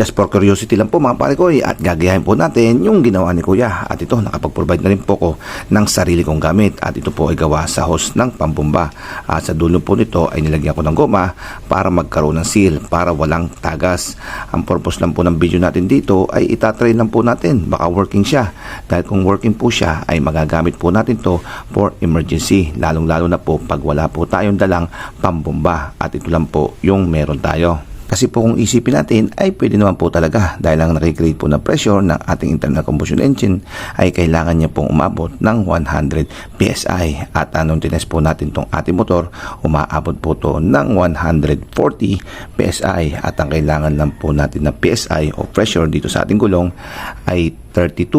Just for curiosity lang po mga pare ko eh, at gagayahin po natin yung ginawa ni Kuya. At ito, nakapag-provide na rin po ko ng sarili kong gamit. At ito po ay gawa sa hose ng pambumba. At sa dulo po nito ay nilagyan ko ng goma para magkaroon ng seal, para walang tagas. Ang purpose lang po ng video natin dito ay itatry lang po natin. Baka working siya. Dahil kung working po siya ay magagamit po natin to for emergency. Lalong-lalo na po pag wala po tayong dalang pambumba. At ito lang po yung meron tayo. Kasi po kung isipin natin ay pwede naman po talaga. Dahil ang nakikreate po na pressure ng ating internal combustion engine ay kailangan niya pong umabot ng 100 PSI at anong tines po natin tong ating motor umaabot po to ng 140 PSI at ang kailangan lang po natin na PSI o pressure dito sa ating gulong ay 32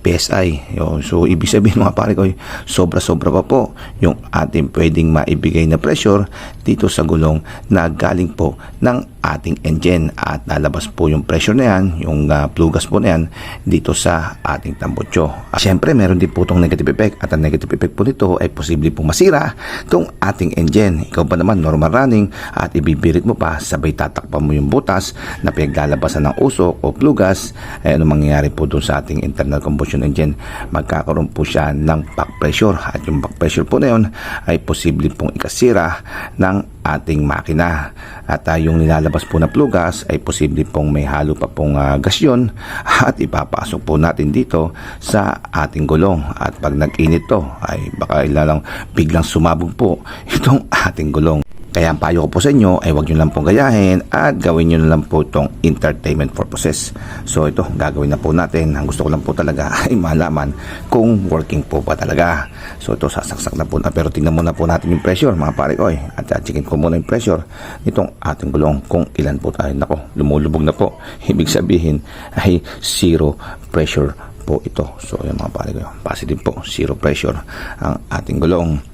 PSI. So, ibig sabihin mga pare ko, sobra-sobra pa po yung ating pwedeng maibigay na pressure dito sa gulong na galing po ng ating engine at lalabas po yung pressure na yan, yung uh, plugas po na yan dito sa ating tambutso. At syempre, meron din po itong negative effect at ang negative effect po nito ay posible pong masira itong ating engine. Ikaw pa naman normal running at ibibirit mo pa sabay tatakpan mo yung butas na pinaglalabasan ng usok o plugas ay ano mangyayari po doon sa ating internal combustion engine magkakaroon po siya ng back pressure at yung back pressure po na yun ay posible pong ikasira ng ating makina. At uh, yung nilalabas po na plugas ay posible pong may halo pa pong uh, gas yun at ipapasok po natin dito sa ating gulong. At pag nag-init to ay baka ilalang biglang sumabog po itong ating gulong kaya ang payo ko po sa inyo ay huwag nyo lang pong gayahin at gawin nyo na lang po itong entertainment purposes. So ito, gagawin na po natin. Ang gusto ko lang po talaga ay malaman kung working po ba talaga. So ito, sasaksak na po na. Pero tingnan muna po natin yung pressure mga pare ko. At checkin ko muna yung pressure nitong ating gulong kung ilan po tayo. Nako, lumulubog na po. Ibig sabihin ay zero pressure po ito. So yung mga pare ko, positive po, zero pressure ang ating gulong.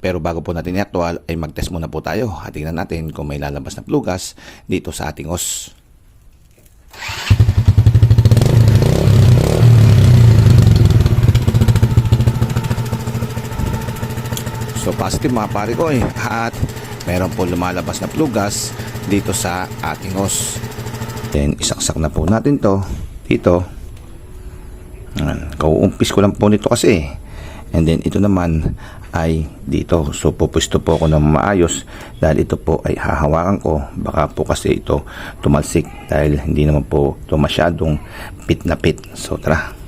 Pero bago po natin i-actual ay mag-test muna po tayo at tingnan natin kung may lalabas na plugas dito sa ating os. So positive mga pare ko eh. At meron po lumalabas na plugas dito sa ating os. Then isaksak na po natin to dito. Kauumpis ko lang po nito kasi. And then ito naman ay dito. So pupwesto po ako ng maayos dahil ito po ay hahawakan ko. Baka po kasi ito tumalsik dahil hindi naman po ito masyadong pit na pit. So tara.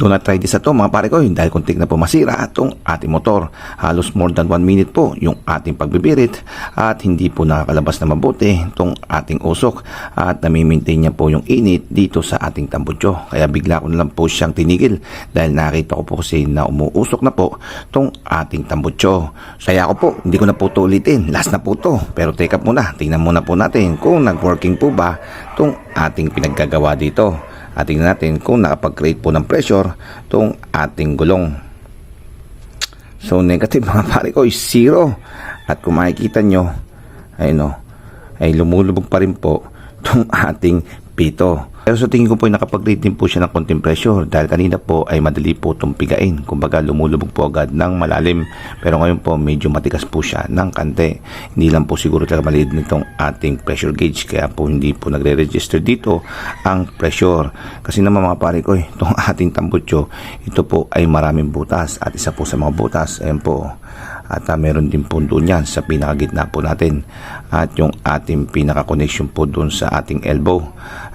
Do not try this at home mga pare ko dahil kuntik na po masira itong ating motor. Halos more than 1 minute po yung ating pagbibirit at hindi po nakakalabas na mabuti itong ating usok at namimaintain niya po yung init dito sa ating tambutso. Kaya bigla ko na lang po siyang tinigil dahil nakita ko po kasi na umuusok na po itong ating tambutso. Kaya ako po, hindi ko na po ito ulitin. Last na po to. Pero take up muna. Tingnan muna po natin kung nag-working po ba itong ating pinaggagawa dito at tingnan natin kung nakapag-create po ng pressure itong ating gulong. So negative mga pare ko is zero. At kung makikita nyo, ay no, ay lumulubog pa rin po itong ating pito. Pero sa tingin ko po ay nakapag-rate din po siya ng konting pressure dahil kanina po ay madali po itong pigain. Kumbaga lumulubog po agad ng malalim. Pero ngayon po medyo matigas po siya ng kante. Hindi lang po siguro talaga maliit nitong ating pressure gauge kaya po hindi po nagre-register dito ang pressure. Kasi naman mga pare ko, eh, itong ating tambutso, ito po ay maraming butas at isa po sa mga butas, ayan po, at ah, meron din po doon yan sa pinakagitna po natin. At yung ating pinaka-connection po doon sa ating elbow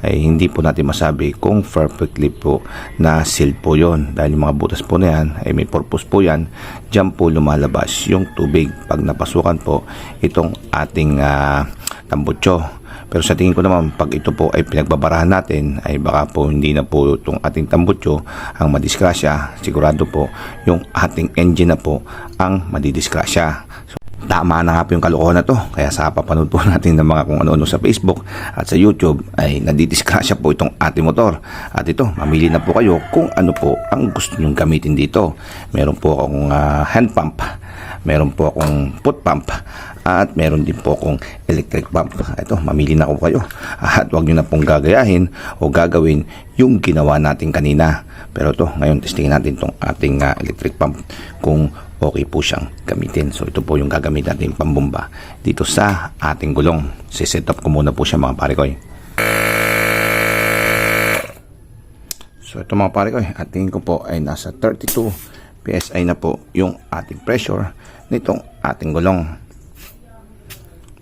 ay hindi po natin masabi kung perfectly po na seal po yon Dahil yung mga butas po na yan ay may purpose po yan. Diyan po lumalabas yung tubig pag napasukan po itong ating ah, tambutso. Pero sa tingin ko naman, pag ito po ay pinagbabarahan natin, ay baka po hindi na po itong ating tambutso ang madiskrasya. Sigurado po, yung ating engine na po ang madidiskrasya. So, tama na nga po yung kalokohan na to. Kaya sa papanood po natin ng mga kung ano-ano sa Facebook at sa YouTube ay nadidiskrasya po itong ating motor. At ito, mamili na po kayo kung ano po ang gusto nyong gamitin dito. Meron po akong ah, hand pump, meron po akong foot pump, at meron din po akong electric pump. Ito, mamili na po kayo. At huwag nyo na pong gagayahin o gagawin yung ginawa natin kanina. Pero ito, ngayon testingin natin itong ating ah, electric pump kung okay po siyang gamitin. So ito po yung gagamit natin pambomba dito sa ating gulong. Siset up ko muna po siya mga pare ko. eh. So ito mga pare ko, eh, at tingin ko po ay nasa 32 PSI na po yung ating pressure nitong ating gulong.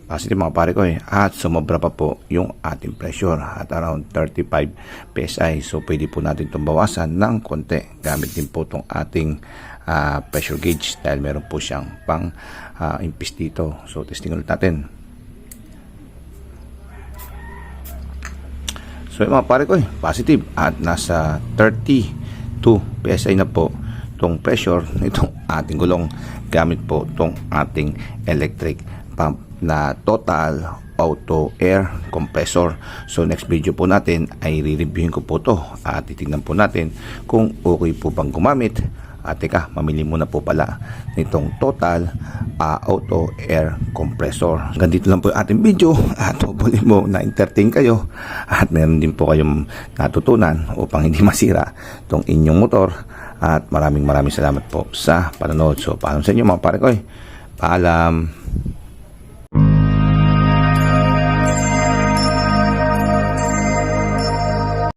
Positive mga pare ko eh. At sumobra pa po yung ating pressure at around 35 PSI. So pwede po natin itong bawasan ng konti. Gamit din po itong ating ah, pressure gauge dahil meron po siyang pang ah, impis dito. So testing ulit natin. So yung mga pare ko eh, positive at nasa 32 PSI na po itong pressure nitong ating gulong gamit po itong ating electric pump na total auto air compressor. So next video po natin ay re-reviewin ko po to at titignan po natin kung okay po bang gumamit at teka, mamili muna po pala nitong total ah, auto air compressor. Hanggang lang po yung ating video at hopefully mo na-entertain kayo at meron din po kayong natutunan upang hindi masira itong inyong motor at maraming maraming salamat po sa panonood. So, paalam sa inyo mga pare ko. Paalam.